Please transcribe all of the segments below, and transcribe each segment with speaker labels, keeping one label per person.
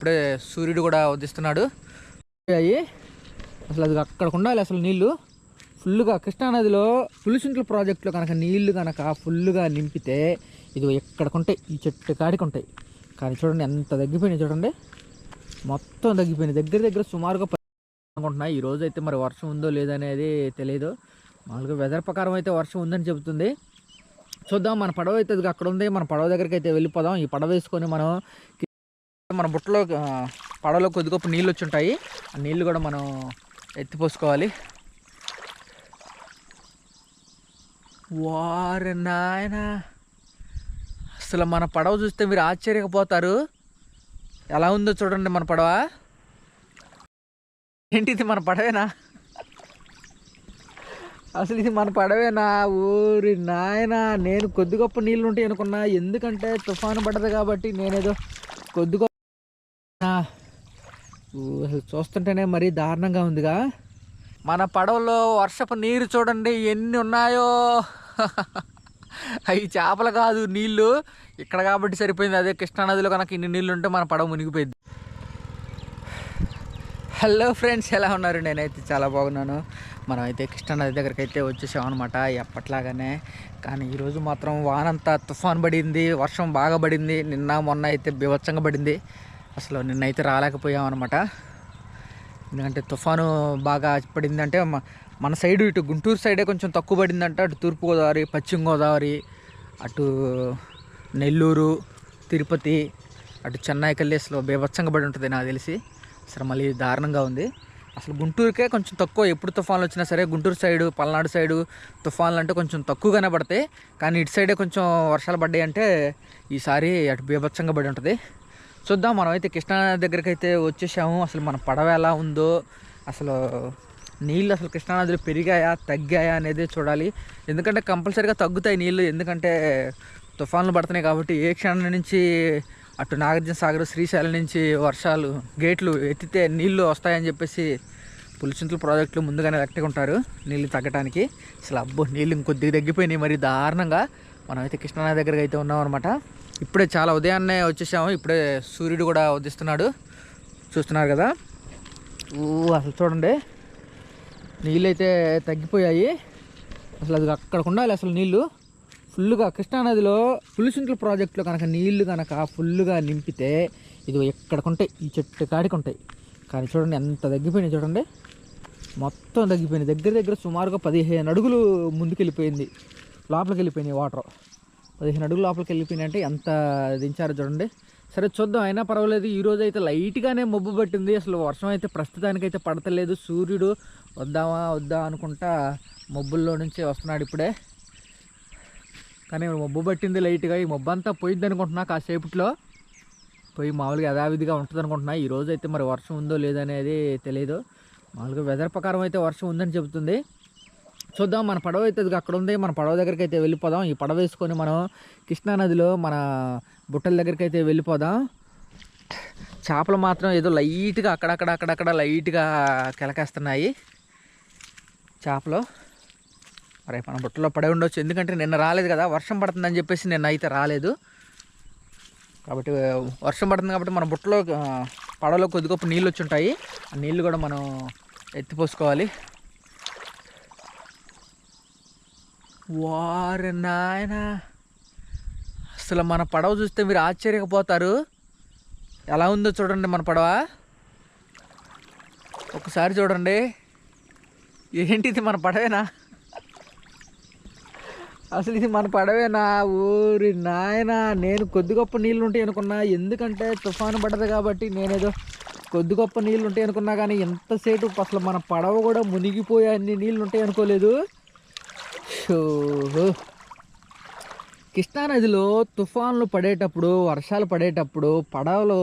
Speaker 1: ఇప్పుడే సూర్యుడు కూడా ఉదిస్తున్నాడు అయ్యి అసలు అది అక్కడ ఉండాలి అసలు నీళ్ళు. ఫుల్గా కృష్ణానదిలో పులిసింట్ల ప్రాజెక్టులో కనుక నీళ్ళు కనుక ఫుల్గా నింపితే ఇది ఎక్కడికుంటాయి ఈ చెట్టు కాడికి ఉంటాయి. కానీ చూడండి ఎంత తగ్గిపోయినాయి చూడండి. మొత్తం తగ్గిపోయినాయి. దగ్గర దగ్గర సుమారుగా అనుకుంటున్నాయి. ఈ రోజు అయితే మరి వర్షం ఉందో లేదో అనేది తెలియదు మామూలుగా వెదర్ ప్రకారం అయితే వర్షం ఉందని చెబుతుంది. చూద్దాం మన పడవ అయితే అక్కడ ఉంది. మన పడవ దగ్గరికి అయితే వెళ్ళిపోదాం. ఈ పడవ వేసుకొని మనం మన బుట్టలో పడవలో కొద్ది గొప్ప నీళ్ళు వచ్చి ఉంటాయి. ఆ నీళ్ళు కూడా మనం ఎత్తిపోసుకోవాలి వారు నాయన అసలు మన పడవ చూస్తే మీరు ఆశ్చర్యపోతారు. ఎలా ఉందో చూడండి మన పడవ. ఏంటి ఇది మన పడవేనా? అసలు ఇది మన పడవేనా? ఊరి నాయన నేను కొద్ది గొప్ప నీళ్ళు ఉంటాయి అనుకున్నా. ఎందుకంటే తుఫాను పడదు కాబట్టి నేనేదో కొద్ది అసలు చూస్తుంటేనే మరీ దారుణంగా ఉందిగా. మన పడవలో వర్షపు నీరు చూడండి ఎన్ని ఉన్నాయో. అవి చేపలు కాదు నీళ్ళు. ఇక్కడ కాబట్టి సరిపోయింది. అదే కృష్ణానదిలో కనుక ఇన్ని నీళ్ళు ఉంటే మన పడవ మునిగిపోయింది. హలో ఫ్రెండ్స్ ఎలా ఉన్నారు? నేనైతే చాలా బాగున్నాను. మనం అయితే కృష్ణానది దగ్గరికి అయితే వచ్చేసామన్నమాట అనమాట ఎప్పట్లాగానే. కానీ ఈరోజు మాత్రం వానంతా తుఫాన్ పడింది వర్షం బాగా పడింది. నిన్న మొన్న అయితే బీభత్సంగా పడింది. అసలు నిన్నైతే రాలేకపోయాం అనమాట ఎందుకంటే తుఫాను బాగా పడిందంటే మన సైడు ఇటు గుంటూరు సైడే కొంచెం తక్కువ పడిందంట. అటు తూర్పుగోదావరి పశ్చిమ గోదావరి అటు నెల్లూరు తిరుపతి అటు చెన్నై కల్లేసులో బేభత్సంగా పడి ఉంటుంది నాకు తెలిసి. అసలు మళ్ళీ దారుణంగా ఉంది. అసలు గుంటూరుకే కొంచెం తక్కువ. ఎప్పుడు తుఫాన్లు వచ్చినా సరే గుంటూరు సైడు పల్నాడు సైడు తుఫాన్లు అంటే కొంచెం తక్కువగానే పడతాయి. కానీ ఇటు సైడే కొంచెం వర్షాలు పడ్డాయి అంటే ఈసారి అటు బీభత్సంగా పడి ఉంటుంది. చూద్దాం మనం అయితే కృష్ణా దగ్గరికి అయితే వచ్చేసాము. అసలు మన పడవ ఎలా ఉందో అసలు నీళ్ళు అసలు కృష్ణానదిలో పెరిగాయా తగ్గాయా అనేది చూడాలి. ఎందుకంటే కంపల్సరీగా తగ్గుతాయి నీళ్ళు ఎందుకంటే తుఫాన్లు పడుతున్నాయి కాబట్టి ఏ క్షణం నుంచి అటు నాగార్జున సాగర్ శ్రీశైలం నుంచి వర్షాలు గేట్లు ఎత్తితే నీళ్ళు వస్తాయని చెప్పేసి పులిచింతల ప్రాజెక్టులు ముందుగానే ఉంటారు నీళ్ళు తగ్గడానికి అసలు అబ్బో నీళ్ళు ఇంకొద్దిగా తగ్గిపోయినాయి. మరి దారుణంగా మనమైతే కృష్ణానది దగ్గరికి అయితే ఉన్నాం అనమాట ఇప్పుడే చాలా ఉదయాన్నే వచ్చేసాము. ఇప్పుడే సూర్యుడు కూడా ఉదిస్తున్నాడు చూస్తున్నారు కదా? ఊ అసలు చూడండి. నీళ్ళు అయితే తగ్గిపోయాయి. అసలు అది అక్కడ ఉండాలి అసలు నీళ్ళు. ఫుల్గా కృష్ణానదిలో పులుసుంట్ల ప్రాజెక్టులో కనుక నీళ్ళు కనుక ఫుల్గా నింపితే ఇది ఎక్కడికుంటాయి ఈ చెట్టు కాడికి ఉంటాయి. కానీ చూడండి ఎంత తగ్గిపోయినాయి చూడండి. మొత్తం తగ్గిపోయినాయి. దగ్గర దగ్గర సుమారుగా పదిహేను అడుగులు ముందుకు వెళ్ళిపోయింది లోపలికి వెళ్ళిపోయినాయి వాటర్. పదిహేను అడుగులు లోపలికి వెళ్ళిపోయినాయి ఎంత దించారో చూడండి. సరే చూద్దాం అయినా పర్వాలేదు. ఈ రోజు అయితే లైట్గానే మబ్బు పట్టింది. అసలు వర్షం అయితే ప్రస్తుతానికైతే పడతలేదు. సూర్యుడు వద్దామా వద్దా అనుకుంటా మబ్బుల్లో నుంచి వస్తున్నాడు ఇప్పుడే. కానీ మబ్బు పట్టింది లైట్గా ఈ మబ్బు అంతా పోయిద్ది అనుకుంటున్నా కాసేపట్లో. పోయి మామూలుగా యథావిధిగా ఉంటుంది అనుకుంటున్నా. ఈ రోజు అయితే మరి వర్షం ఉందో లేదో అనేది తెలియదు మామూలుగా వెదర్ ప్రకారం అయితే వర్షం ఉందని చెబుతుంది. చూద్దాం మన పడవ అయితే అక్కడ ఉంది. మన పడవ దగ్గరికి అయితే వెళ్ళిపోదాం. ఈ పడవ వేసుకొని మనం కృష్ణానదిలో మన బుట్టల దగ్గరికి అయితే వెళ్ళిపోదాం. చేపలు మాత్రం ఏదో లైట్గా అక్కడక్కడ అక్కడక్కడ లైట్గా కెలకేస్తున్నాయి. చేపలు. మరి మన బుట్టలో పడే ఉండొచ్చు. ఎందుకంటే నిన్న రాలేదు కదా. వర్షం పడుతుందని చెప్పేసి నిన్న అయితే రాలేదు. కాబట్టి వర్షం పడుతుంది కాబట్టి మన బుట్టలో పడవలో కొద్ది గొప్ప నీళ్ళు వచ్చి ఉంటాయి ఆ నీళ్ళు కూడా మనం ఎత్తిపోసుకోవాలి. వారి నాయన. అసలు మన పడవ చూస్తే మీరు ఆశ్చర్యపోతారు. ఎలా ఉందో చూడండి మన పడవ. ఒకసారి చూడండి. ఏంటిది మన పడవేనా? అసలు ఇది మన పడవేనా? ఊరి నాయన నేను కొద్ది గొప్ప నీళ్ళు ఉంటాయి అనుకున్నా. ఎందుకంటే తుఫాను పడ్డది కాబట్టి నేనేదో కొద్ది గొప్ప నీళ్ళు ఉంటాయి అనుకున్నా కానీ ఎంతసేపు అసలు మన పడవ కూడా మునిగిపోయే అన్ని నీళ్ళు ఉంటాయి అనుకోలేదు. కృష్ణానదిలో తుఫాన్లు పడేటప్పుడు వర్షాలు పడేటప్పుడు పడవలో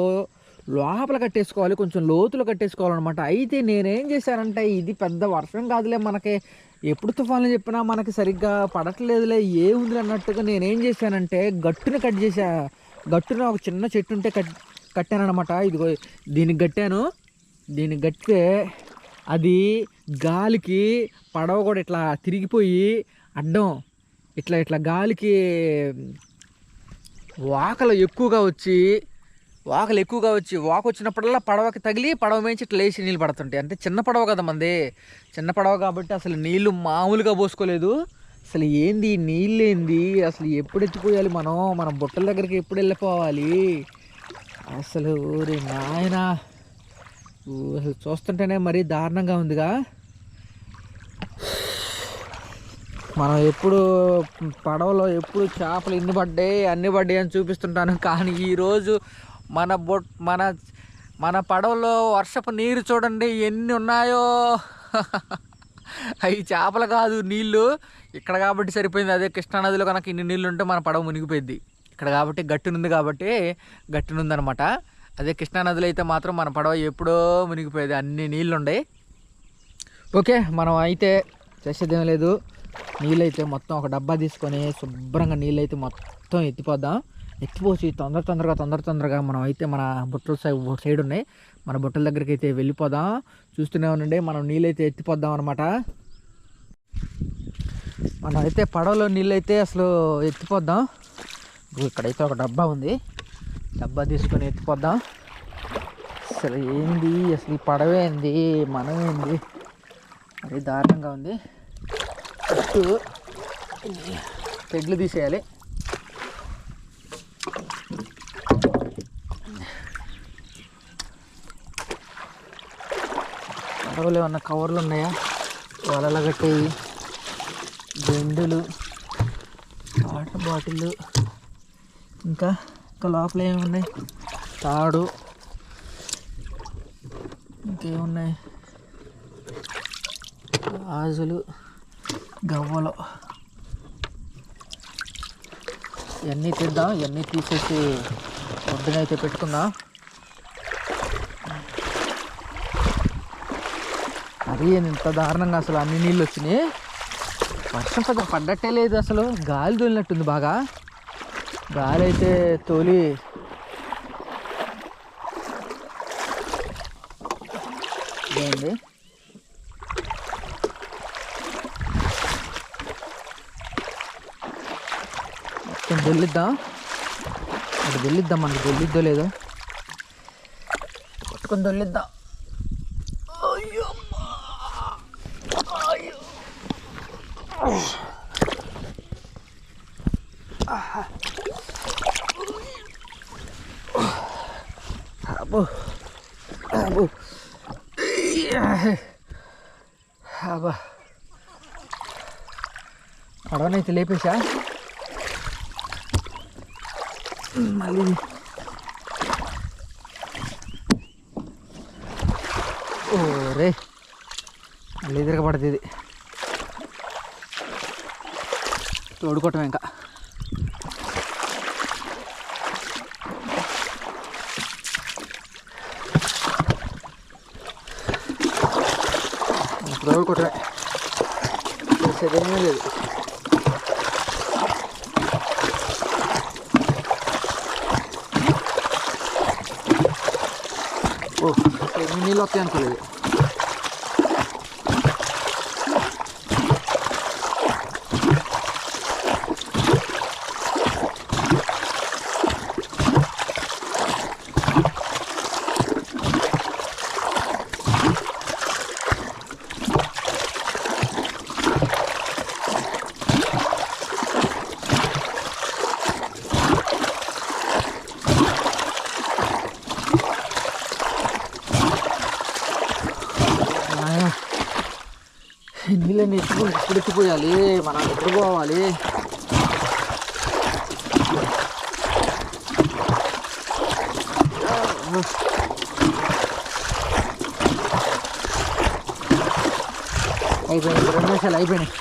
Speaker 1: లోపల కట్టేసుకోవాలి కొంచెం లోతులు కట్టేసుకోవాలన్నమాట. అయితే నేనేం చేశానంటే ఇది పెద్ద వర్షం కాదులే మనకి. ఎప్పుడు తుఫాన్లు చెప్పినా మనకి సరిగ్గా పడట్లేదులే ఏముంది అన్నట్టుగా నేనేం చేశానంటే గట్టుని కట్ చేసా గట్టున ఒక చిన్న చెట్టు ఉంటే కట్ కట్టానమాట ఇదిగో దీనికి కట్టాను దీనికి కట్టితే అది గాలికి పడవ కూడా ఇట్లా తిరిగిపోయి అడ్డం. ఇట్లా ఇట్లా గాలికి వాకలు ఎక్కువగా వచ్చి వాకలు ఎక్కువగా వచ్చి వాక వచ్చినప్పుడల్లా పడవకి తగిలి పడవ మేంచి ఇట్లా లేచి నీళ్ళు పడుతుంటాయి. అంటే చిన్న పడవ కదా మంది. చిన్న పడవ కాబట్టి అసలు నీళ్ళు మామూలుగా పోసుకోలేదు. అసలు ఏంది నీళ్ళు ఏంది? అసలు ఎప్పుడు ఎత్తిపోయాలి మనం? మన బుట్టల దగ్గరికి ఎప్పుడు వెళ్ళిపోవాలి? అసలు ఊరి నాయన. అసలు చూస్తుంటేనే మరీ దారుణంగా ఉందిగా. మనం ఎప్పుడు పడవలో ఎప్పుడు చేపలు ఇన్ని పడ్డాయి అన్ని పడ్డాయి అని చూపిస్తుంటాను. కానీ ఈరోజు మన బొట్ మన మన పడవలో వర్షపు నీరు చూడండి ఎన్ని ఉన్నాయో. అవి చేపలు కాదు నీళ్ళు. ఇక్కడ కాబట్టి సరిపోయింది. అదే కృష్ణానదిలో కనుక ఇన్ని నీళ్ళు ఉంటే మన పడవ మునిగిపోయింది. ఇక్కడ కాబట్టి గట్టునుంది కాబట్టి గట్టునుందనమాట అదే కృష్ణానదిలో అయితే మాత్రం మన పడవ ఎప్పుడో మునిగిపోయేది. అన్ని నీళ్ళు ఉండే. ఓకే మనం అయితే చేసేదేం లేదు. నీళ్ళైతే మొత్తం ఒక డబ్బా తీసుకొని శుభ్రంగా నీళ్ళైతే మొత్తం ఎత్తిపోద్దాం. ఎత్తిపోసి తొందర తొందరగా తొందర తొందరగా మనం అయితే మన బుట్టల సైడ్ సైడ్ ఉన్నాయి. మన బుట్టల దగ్గరికి అయితే వెళ్ళిపోదాం. చూస్తూనే ఉండండి మనం నీళ్ళైతే ఎత్తిపోద్దాం అనమాట మనం అయితే పడవలో నీళ్ళైతే అసలు ఎత్తిపోద్దాం. ఇక్కడైతే ఒక డబ్బా ఉంది. డబ్బా తీసుకొని ఎత్తిపోద్దాం. అసలు ఏంది? అసలు ఈ పడవేంది మనమేంది మనం ఏంది? మరీ దారుణంగా ఉంది. ఫస్ట్ తెడ్లు తీసేయాలి. పడవలు ఏమన్నా కవర్లు ఉన్నాయా? వలలు కట్టేవి బెండులు వాటర్ బాటిల్ ఇంకా ఇంకా లోపల ఏమున్నాయి? తాడు ఇంకేమున్నాయి? గాజులు. గవ్వలో. ఇవన్నీ తీద్దాం ఇవన్నీ తీసేసి ఒడ్డునైతే పెట్టుకుందాం మరీ ఇంత దారుణంగా అసలు అన్ని నీళ్ళు వచ్చినాయి. వర్షం పెద్ద పడ్డట్టే లేదు అసలు. గాలి తోలినట్టుంది బాగా. గాలి అయితే తోలి ఏంటి మొత్తం దొల్లిద్దాం? అది దొల్లిద్దాం మనకి? దొల్లిద్దో లేదో? పట్టుకొని దొల్లిద్దాం. అయ్యో అమ్మా. అయ్యో. అబ్బో! అబ్బో! అబ్బా! పడవనైతే లేపేసా మళ్ళీ ఓరే మళ్ళీ తిరగబడుతుంది ఇది తోడుకోవటం ఇంకా. తోడుకోవటమే. చేసేదేమీ లేదు. ఓ ఎన్ని నీళ్ళు వస్తాయి అనుకోలేదు నాయనా, ఈ నీళ్ళని ఇప్పుడు ఎప్పుడు మనం ఎప్పుడు పోవాలి అయిపోయింది రెండు నిమిషాలు అయిపోయినాయి.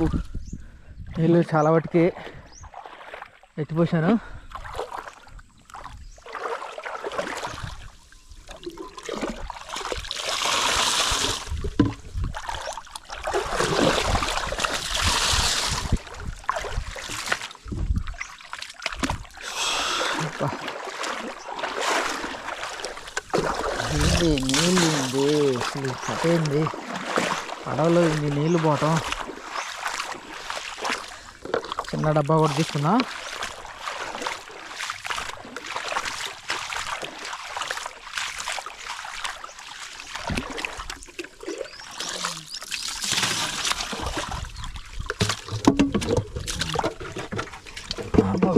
Speaker 1: అబ్బో. నీళ్ళు చాలా వాటికి ఎత్తిపోసాను. నీళ్ళు ఉంది అసలు ఏంది? పడవలో ఇన్ని నీళ్ళు పోవటం. చిన్న డబ్బా కూడా తీసుకున్నా అబ్బో.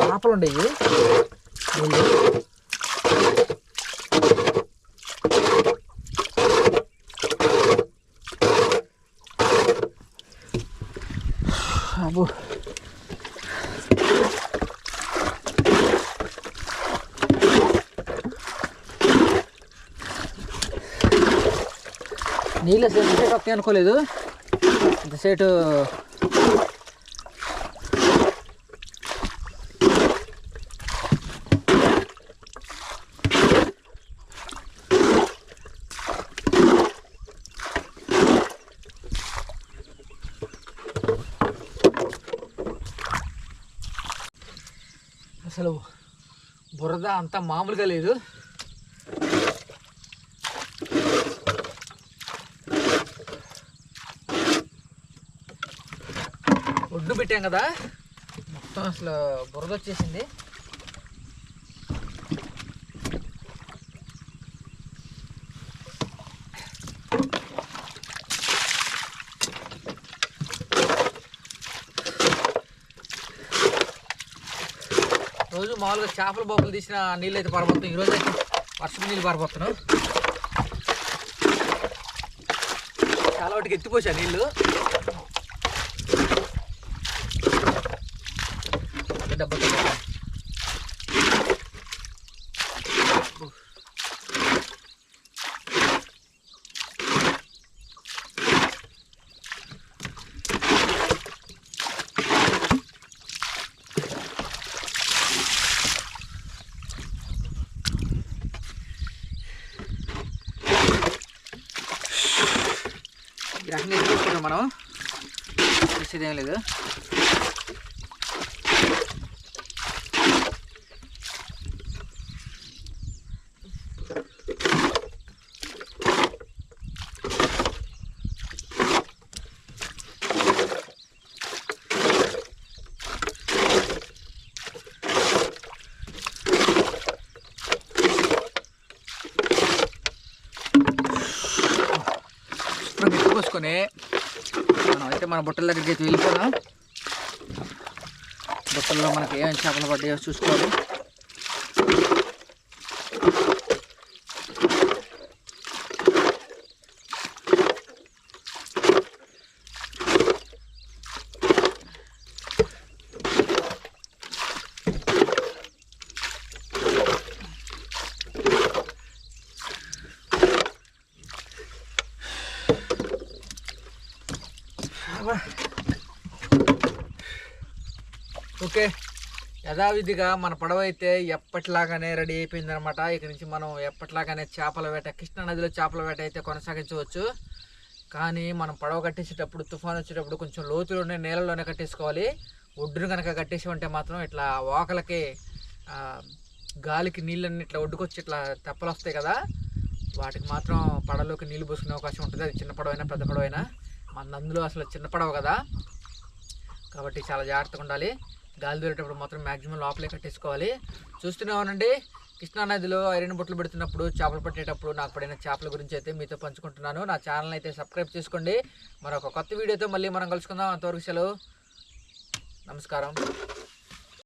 Speaker 1: చేపలు ఉండేవి నీళ్ళు అబ్బో నీళ్ళు అసలు ఇంతసేపు వస్తాయి అనుకోలేదు. ఇంతసేటు అసలు బురద అంత మామూలుగా లేదు. పెట్టాం కదా? మొత్తం అసలు బురద వచ్చేసింది రోజు మామూలుగా చేపల బొబ్బలు తీసిన నీళ్ళు అయితే పారబోతున్నాం. ఈరోజు అయితే వర్షపు నీళ్ళు పారబోతున్నాం. చాలా వాటికి ఎత్తిపోసా నీళ్ళు. డబ్బా ఈ రకంగా ఎత్తుకుంటాం మనం చేసేది ఏం లేదు పోసుకొని మనం అయితే మన బుట్టల దగ్గరికి అయితే వెళ్ళిపోదాం. బుట్టల్లో మనకి ఏమేమి చేపలు పడ్డాయో చూసుకోవాలి. ఓకే. యథావిధిగా మన పడవ అయితే ఎప్పటిలాగానే రెడీ అయిపోయింది అనమాట నుంచి మనం ఎప్పటిలాగానే చేపల వేట కృష్ణా నదిలో చేపల వేట అయితే కొనసాగించవచ్చు. కానీ మనం పడవ కట్టేసేటప్పుడు తుఫాన్ వచ్చేటప్పుడు కొంచెం లోతులోనే నీళ్ళలోనే కట్టేసుకోవాలి. ఒడ్డును కనుక కట్టేసామంటే మాత్రం ఇట్లా వాకలకి గాలికి నీళ్ళన్నీ ఇట్లా ఒడ్డుకొచ్చి ఇట్లా తెప్పలు వస్తాయి కదా వాటికి మాత్రం పడవలోకి నీళ్ళు పోసుకునే అవకాశం ఉంటుంది. అది చిన్న పడవ అయినా పెద్ద పడవ అయినా మన అందులో అసలు చిన్న పడవ కదా. కాబట్టి చాలా జాగ్రత్తగా ఉండాలి. గాలి దూరేటప్పుడు మాత్రం మ్యాక్సిమం లోపలే కట్టేసుకోవాలి. చూస్తున్నామనండి కృష్ణా కృష్ణానదిలో ఐరన్ బొట్లు పెడుతున్నప్పుడు చేపలు పట్టేటప్పుడు నాకు పడిన చేపల గురించి అయితే మీతో పంచుకుంటున్నాను. నా ఛానల్ అయితే సబ్స్క్రైబ్ చేసుకోండి. మరొక కొత్త వీడియోతో మళ్ళీ మనం కలుసుకుందాం. అంతవరకు సెలవు. నమస్కారం.